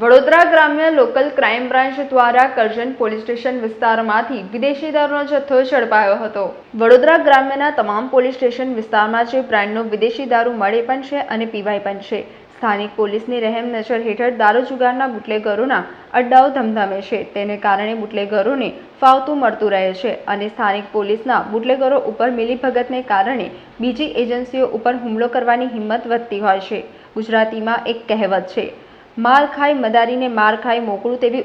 વડોદરા ગ્રામ્ય local crime branch દ્વારા Karjan police station વિસ્તારમાંથી વિદેશી દારૂનો જથ્થો ઝડપાયો હતો. વડોદરા ગ્રામ્યના તમામ પોલીસ સ્ટેશન વિસ્તારમાં જે બ્રાન્ડનો વિદેશી દારૂ મળે પણ છે અને પીવાય પણ છે. સ્થાનિક પોલીસની રહેમ નજર હેઠળ દારૂ જુગારના બુટલેગરોના અડ્ડાઓ ધમધમે છે. તેને કારણે બુટલેગરોને ફાવતું મળતું રહે છે અને સ્થાનિક પોલીસના બુટલેગરો ઉપર મિલીભગતને કારણે બીજી એજન્સીઓ ઉપર હુમલો કરવાની હિંમત વધતી હોય છે. ગુજરાતીમાં એક કહેવત છે માર ખાઈ મદારીને માર ખાઈ મોકળું તેવી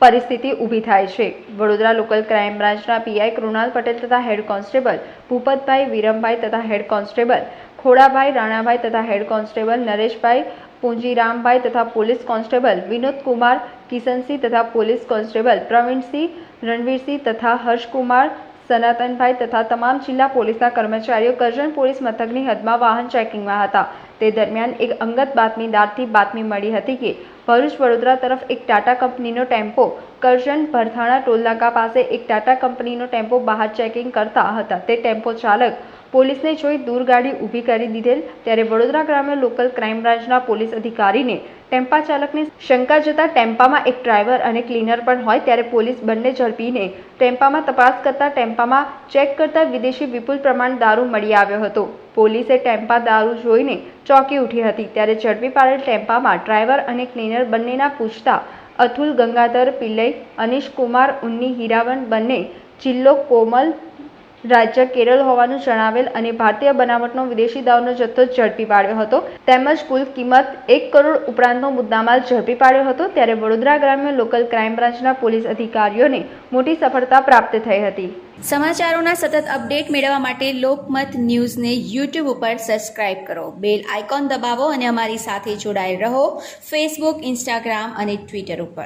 પરિસ્થિતિ ઊભી થાય છે. વડોદરા લોકલ ક્રાઇમ બ્રાન્ચના પીઆઈ કૃણાલ પટેલ તથા હેડ કોન્સ્ટેબલ ભૂપતભાઈ વિરમભાઈ તથા હેડ કોન્સ્ટેબલ ખોડાભાઈ રાણાભાઈ તથા હેડ કોન્સ્ટેબલ નરેશભાઈ પૂંજીરામભાઈ તથા પોલીસ કોન્સ્ટેબલ વિનોદકુમાર કિશનસિંહ તથા પોલીસ કોન્સ્ટેબલ પ્રવીણસિંહ રણવીરસિંહ તથા હર્ષકુમાર સનાતનભાઈ તથા તમામ જિલ્લા પોલીસના કર્મચારીઓ કરજણ પોલીસ મથકની હદમાં વાહન ચેકિંગમાં હતા. તે દરમિયાન એક અંગત બાતમીદારથી બાતમી મળી હતી કે ભરૂચ વડોદરા તરફ એક ટાટા કંપનીનો ટેમ્પો કરજણ ભરથાણા ટોલનાકા પાસે એક ટાટા કંપનીનો ટેમ્પો બહાર ચેકિંગ કરતા હતા. તે ટેમ્પો ચાલક પોલીસને જોઈ દૂર ગાડી ઊભી કરી દીધેલ. ત્યારે વડોદરા ગ્રામ્ય લોકલ ક્રાઇમ બ્રાન્ચના પોલીસ અધિકારીને ટેમ્પા ચાલકને શંકા જતા ટેમ્પામાં એક ડ્રાઈવર અને ક્લીનર પણ હોય ત્યારે પોલીસ બંને ઝડપીને ટેમ્પામાં તપાસ કરતા ટેમ્પામાં ચેક કરતા વિદેશી વિપુલ પ્રમાણ દારૂ મળી આવ્યો હતો. પોલીસે ટેમ્પા દારૂ જોઈને ચોંકી ઉઠી હતી. ત્યારે ઝડપી પાડેલ ટેમ્પામાં ડ્રાઈવર અને ક્લીનર બંનેના પૂછતા, અતુલ, ગંગાધર પિલ્લઈ અનિશ કુમાર ઉન્ની હીરાવન બંને જિલ્લો કોમલ રાજ્ય કેરળ હોવાનું જણાવેલ અને ભારતીય બનાવટનો વિદેશી દાવનો જથ્થો ઝડપી પાડ્યો હતો. તેમજ કુલ કિંમત એક કરોડ ઉપરાંતનો મુદ્દામાલ ઝડપી પાડ્યો હતો, ત્યારે વડોદરા ગ્રામ્ય લોકલ ક્રાઇમ બ્રાન્ચના પોલીસ અધિકારીઓને મોટી સફળતા પ્રાપ્ત થઈ હતી. સમાચારોના સતત અપડેટ મેળવવા માટે લોકમત ન્યૂઝને યુટ્યુબ ઉપર સબસ્ક્રાઇબ કરો. બેલ આઇકોન દબાવો અને અમારી સાથે જોડાયેલ રહો ફેસબુક, ઇન્સ્ટાગ્રામ અને ટ્વિટર ઉપર.